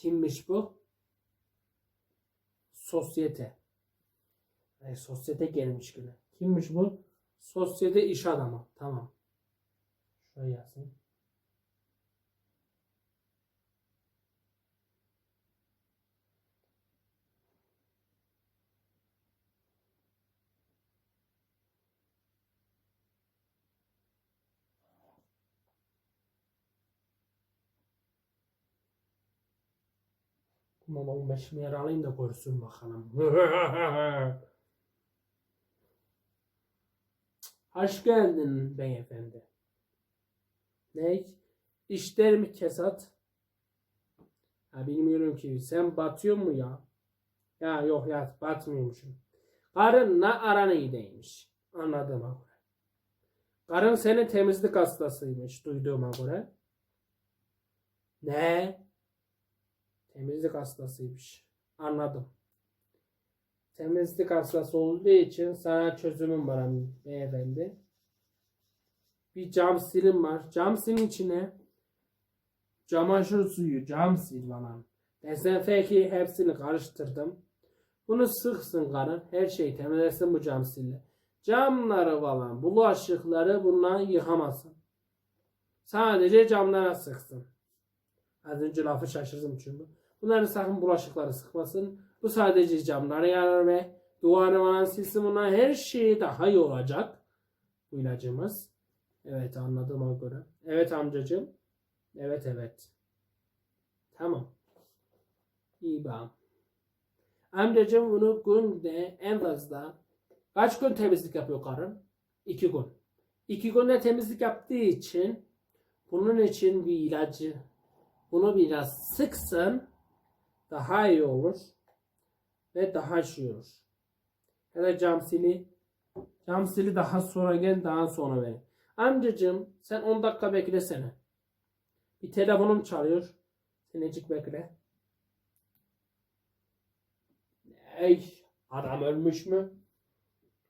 Kimmiş bu? Sosyete. E, sosyete gelmiş güne. Kimmiş bu? Sosyete iş adamı. Tamam. Şöyle yazayım. Tamam 15 milyar alayım da görsün bakalım. Hoş geldin beyefendi. Ne? İşler mi kesat? Ha bilmiyorum ki. Sen batıyor mu ya? Ya yok ya batmıyormuşum. Karınla aran iyiymiş. Anladığıma göre. Karın senin temizlik hastasıymış duyduğuma göre. Ne? Temizlik hastasıymış. Anladım. Temizlik hastası olduğu için sana çözümüm var beyefendi. Bir cam silim var. Cam silin içine çamaşır suyu, cam sil. Dezenfeki hepsini karıştırdım. Bunu sıksın karın. Her şeyi temizlesin bu cam sille. Camları falan, bulaşıkları bundan yıkamasın. Sadece camlara sıksın. Az önce lafı şaşırdım çünkü. Bunları sakın bulaşıkları sıkmasın. Bu sadece camlara yarar ve duvarı falan silsin. Bunlar her şeyi daha iyi olacak. Bu ilacımız. Evet anladığıma göre. Evet amcacığım. Evet evet. Tamam. İyi bak. Amcacığım bunu günde en fazla kaç gün temizlik yapıyor karın? İki gün. İki günde temizlik yaptığı için bunun için bir ilacı bunu biraz sıksın daha iyi olur ve daha şey olur. Ya da cam sili cam sili daha sonra gel daha sonra ver. Amcacığım sen 10 dakika beklesene. Bir telefonum çalıyor. Senecik bekle. Ey adam ölmüş mü?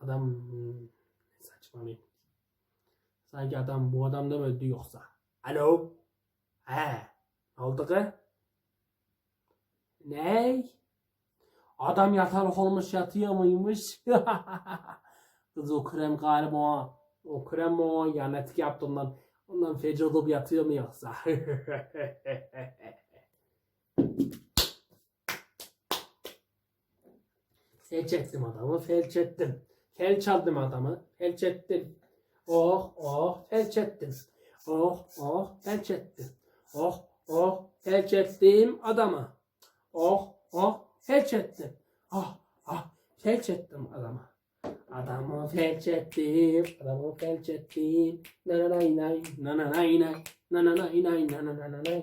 Adam hmm, saçmalayayım. Sanki adam bu adam da mı öldü yoksa? Alo? He. Ne oldu kız? Ney? Adam yatarık olmuş yatıyor muymuş? Kız o krem galiba o. Krem o yanetik yaptı ondan. Ondan feci olup yatıyor mu yoksa? felç ettim adamı, felç ettim. Felç aldım adamı, felç ettim. Oh oh felç ettim. Oh oh felç ettim. Oh oh felç ettim adama. Oh oh felç ettim. Ah ah felç ettim adama. Adamı felç ettim. Adamı felç ettim. Na na nay nay na na nay nay na na nay nay na na na na nay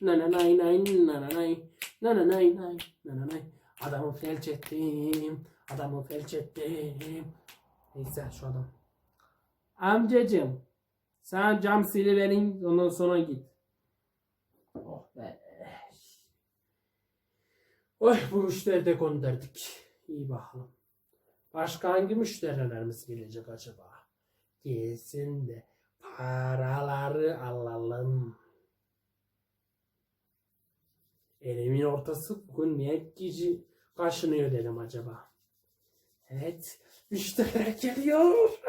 na na nay nay na na nay na na nay nay na na nay Adamı felç ettim. Adamı felç ettim. Neyse şu adam. Amcacım sen cam siliverin ondan sonra git. Oh be. Oy bu müşteri de gönderdik. İyi bakalım. Başka hangi müşterilerimiz gelecek acaba? Gelsin de paraları alalım. Elimin ortası bugün niye gici kaşınıyor dedim acaba. Evet, müşteriler geliyor.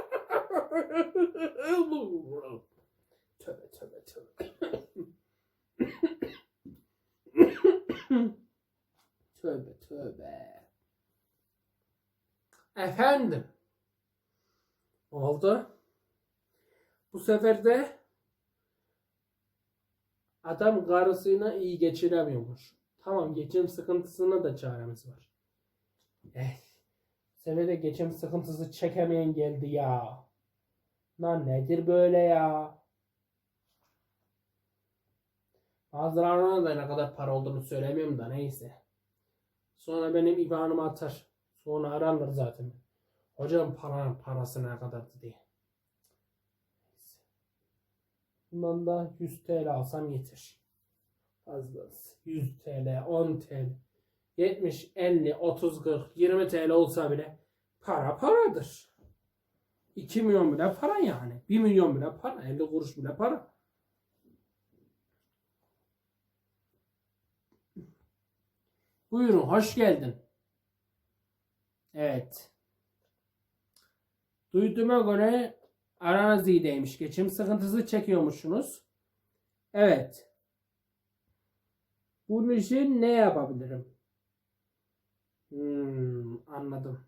tövbe tövbe tövbe. tövbe tövbe. Efendim. Oldu. Bu sefer de adam karısıyla iyi geçiremiyormuş. Tamam geçim sıkıntısına da çaremiz var. Eh. Sevede geçim sıkıntısı çekemeyen geldi ya. Lan nedir böyle ya? Bazılarına da ne kadar para olduğunu söylemiyorum da neyse. Sonra benim ibanımı atar. Sonra ararlar zaten. Hocam paranın parası ne kadardı diye. Bundan da 100 TL alsam yeter. Fazlası. 100 TL, 10 TL. 70, 50, 30, 40, 20 TL olsa bile para paradır. 2 milyon bile para yani. 1 milyon bile para. 50 kuruş bile para. Buyurun hoş geldin. Evet. Duyduğuma göre aranız iyiymiş. Geçim sıkıntısı çekiyormuşsunuz. Evet. Bunun için ne yapabilirim? Hmm, anladım.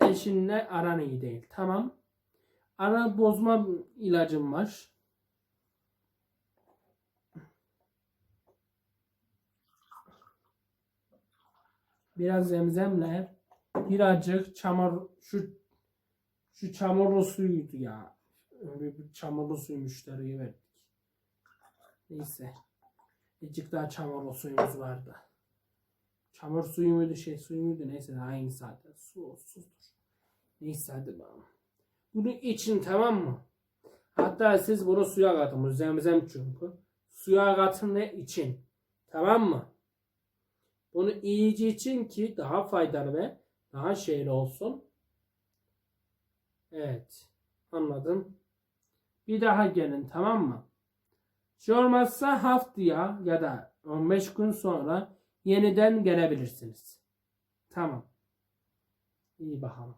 Eşinle aran iyi değil. Tamam. Ara bozma ilacım var. Biraz zemzemle birazcık çamur şu şu çamurlu suyuydu ya. Bir, bir çamurlu suyu müşteriye verdik. Neyse. Azıcık daha çamurlu suyumuz vardı. Çamur suyu muydu şey suyu muydu neyse aynı zaten. Su sudur. Neyse hadi bakalım. Bunu için tamam mı? Hatta siz bunu suya katın. Bu zemzem çünkü. Suya katın ve için. Tamam mı? Bunu iyice için ki daha faydalı ve daha şeyli olsun. Evet. Anladım. Bir daha gelin tamam mı? Şey olmazsa haftaya ya da 15 gün sonra yeniden gelebilirsiniz. Tamam. İyi bakalım.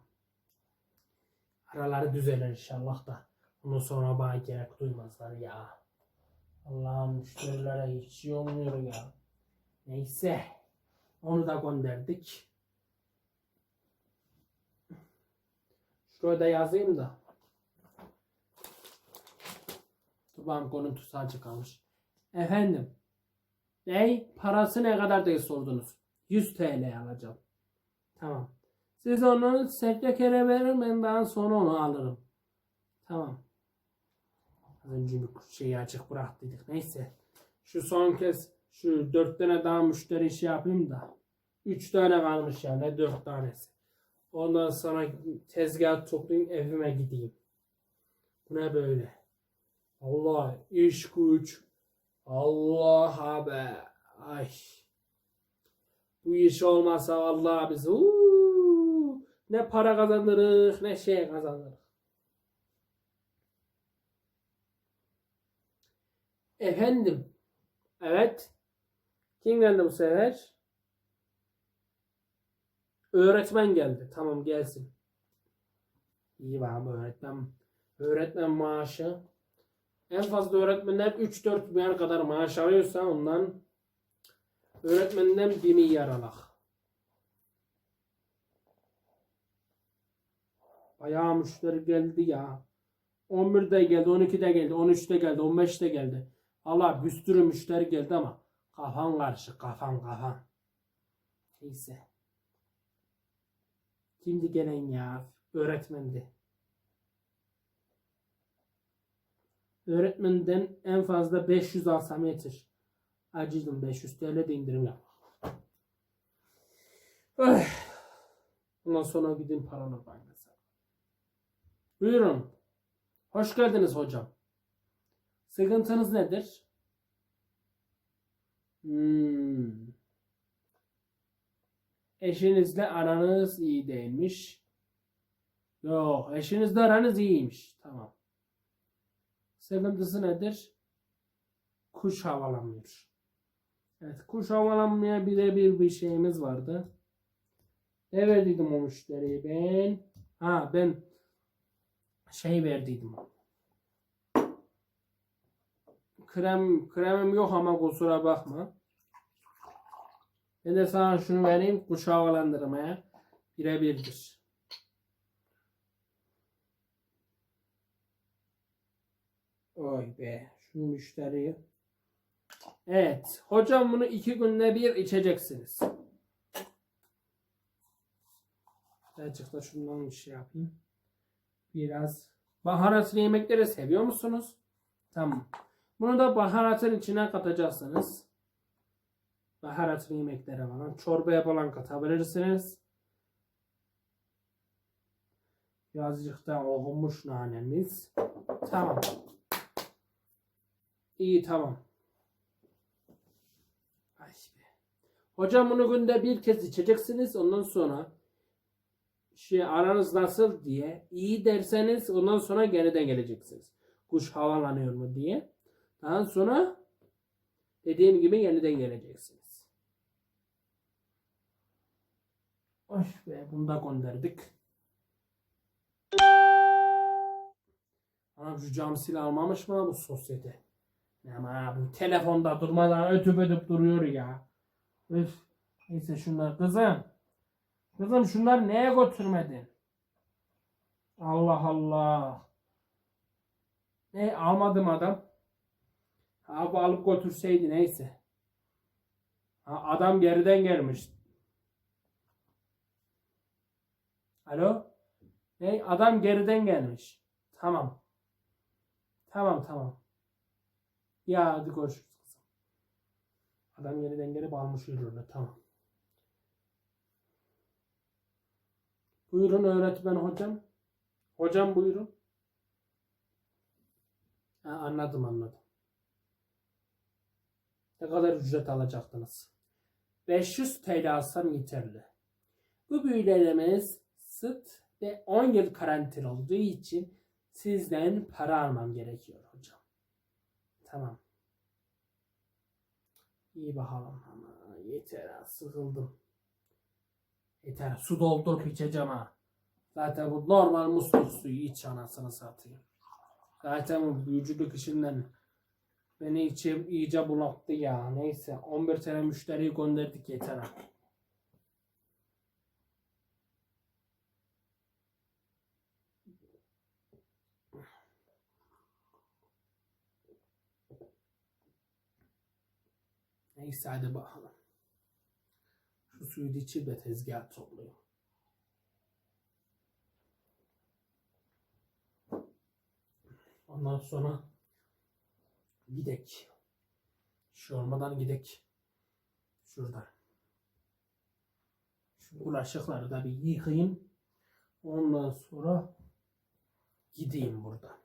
Araları düzelir inşallah da. Ondan sonra bana gerek duymazlar ya. Allah'ım müşterilere hiç iyi olmuyor ya. Neyse. Onu da gönderdik. Şuraya da yazayım da. Babam görüntüsü açık kalmış. Efendim. Ney? Parası ne kadar diye sordunuz. 100 TL alacağım. Tamam. Siz onu sekretere verin ben daha sonra onu alırım. Tamam. Az önce bir şeyi açık bıraktıydık. Neyse. Şu son kez şu dört tane daha müşteri işi yapayım da. Üç tane kalmış ya ne dört tanesi. Ondan sonra tezgah toplayayım evime gideyim. Bu ne böyle? Allah iş güç. Allah be. Ay. Bu iş olmasa vallahi biz uuu, ne para kazanırız ne şey kazanırız. Efendim. Evet. Kim geldi bu sefer? Öğretmen geldi. Tamam gelsin. İyi bakalım öğretmen. Öğretmen maaşı. En fazla öğretmenler 3-4 milyar kadar maaş alıyorsa ondan öğretmeninden 1 milyar alak. Bayağı müşteri geldi ya. 11'de geldi, 12'de geldi, 13'te geldi, 15'te geldi. Allah bir sürü müşteri geldi ama kafan karışık, kafan kafan. Neyse. Kimdi gelen ya? Öğretmendi. Öğretmenden en fazla 500 alsam yeter. Acıdım 500 TL de indirim yap. Ondan sonra gidin paranı bankası. Buyurun. Hoş geldiniz hocam. Sıkıntınız nedir? Hmm. Eşinizle aranız iyi değilmiş. Yok, eşinizle aranız iyiymiş. Tamam. Sıkıntısı nedir? Kuş havalanmıyor. Evet, kuş havalanmaya birebir bir şeyimiz vardı. Ne verdiydim o müşteriye ben? Ha ben şey verdiydim. Krem kremim yok ama kusura bakma. Ben de sana şunu vereyim kuş havalandırmaya. Birebirdir. Oy be şu müşteriyi. Evet hocam bunu iki günde bir içeceksiniz. Birazcık da şundan bir şey yapayım. Biraz baharatlı yemekleri seviyor musunuz? Tamam. Bunu da baharatın içine katacaksınız. Baharatlı yemeklere falan. Çorbaya falan katabilirsiniz. Birazcık da olmuş nanemiz. Tamam. İyi tamam. Ay be. Hocam bunu günde bir kez içeceksiniz. Ondan sonra şey aranız nasıl diye iyi derseniz ondan sonra geriden geleceksiniz. Kuş havalanıyor mu diye. Daha sonra dediğim gibi yeniden geleceksiniz. Hoş be bunu da gönderdik. Anam şu cam sil almamış mı bu sosyete? Ama bu telefonda durmadan ötüp ötüp duruyor ya. Üf. Neyse şunlar kızım. Kızım şunları neye götürmedin? Allah Allah. Ne almadım adam. Abi alıp götürseydi neyse. Ha, adam geriden gelmiş. Alo? Ne? Adam geriden gelmiş. Tamam. Tamam tamam. Ya hadi görüşürüz kızım. Adam geriden gelip almış ürünü. Tamam. Buyurun öğretmen hocam. Hocam buyurun. Ha, anladım anladım. Ne kadar ücret alacaktınız? 500 TL alsam yeterli. Bu büyülerimiz sıt ve 10 yıl karantin olduğu için sizden para almam gerekiyor hocam. Tamam. İyi bakalım ama yeter sıkıldım. Yeter su doldurup içeceğim ha. Zaten bu normal musluk suyu iç anasını satayım. Zaten bu büyücülük işinden beni içe, iyice bunattı ya. Neyse 11 tane müşteriyi gönderdik yeter ha. Neyse hadi bakalım. Şu suyu içip de tezgah topluyor. Ondan sonra gidek. Şu olmadan gidek. Şuradan. Şu bulaşıkları da bir yıkayayım. Ondan sonra gideyim burada.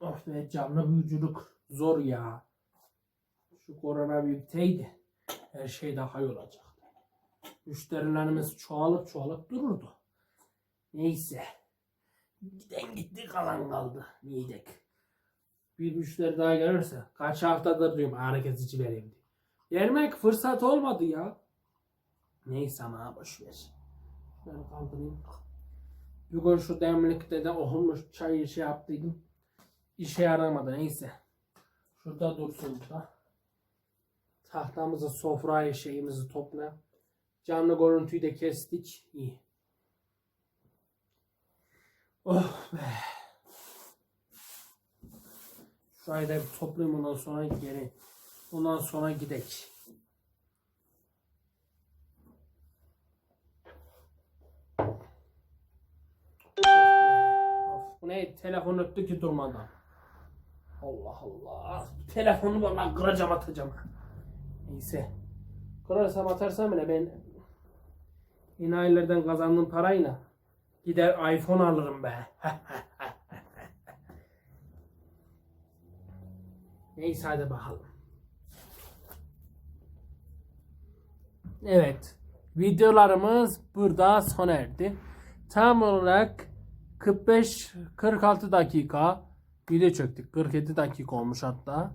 Of be canlı büyücülük zor ya. Şu korona biteydi. Her şey daha iyi olacaktı. Müşterilerimiz çoğalıp çoğalıp dururdu. Neyse. Giden gitti kalan kaldı. Niyedek. Bir müşteri daha gelirse kaç haftadır diyorum hareket içi vereyim diye. Vermek fırsat olmadı ya. Neyse ama boş ver. Ben kaldırayım. Bugün şu demlikte de okunmuş çayı şey yaptıydım. İşe yaramadı neyse. Şurada dursun da. Tahtamızı, sofrayı, şeyimizi topla. Canlı görüntüyü de kestik. İyi. Oh be. Şurayı da bir toplayayım ondan sonra geri. Ondan sonra gidek. Bu ne? Telefon öttü ki durmadan. Allah Allah. Telefonu bana kıracağım atacağım. Neyse. Kırarsam atarsam bile ben enayilerden kazandığım parayla gider iPhone alırım be. Neyse hadi bakalım. Evet. Videolarımız burada sona erdi. Tam olarak 45-46 dakika video çöktük. 47 dakika olmuş hatta.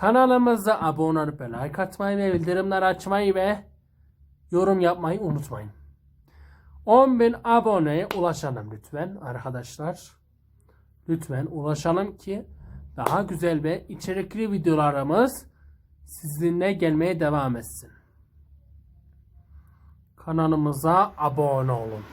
Kanalımıza abone olup like atmayı ve bildirimleri açmayı ve yorum yapmayı unutmayın. 10.000 aboneye ulaşalım lütfen arkadaşlar. Lütfen ulaşalım ki daha güzel ve içerikli videolarımız sizinle gelmeye devam etsin. Kanalımıza abone olun.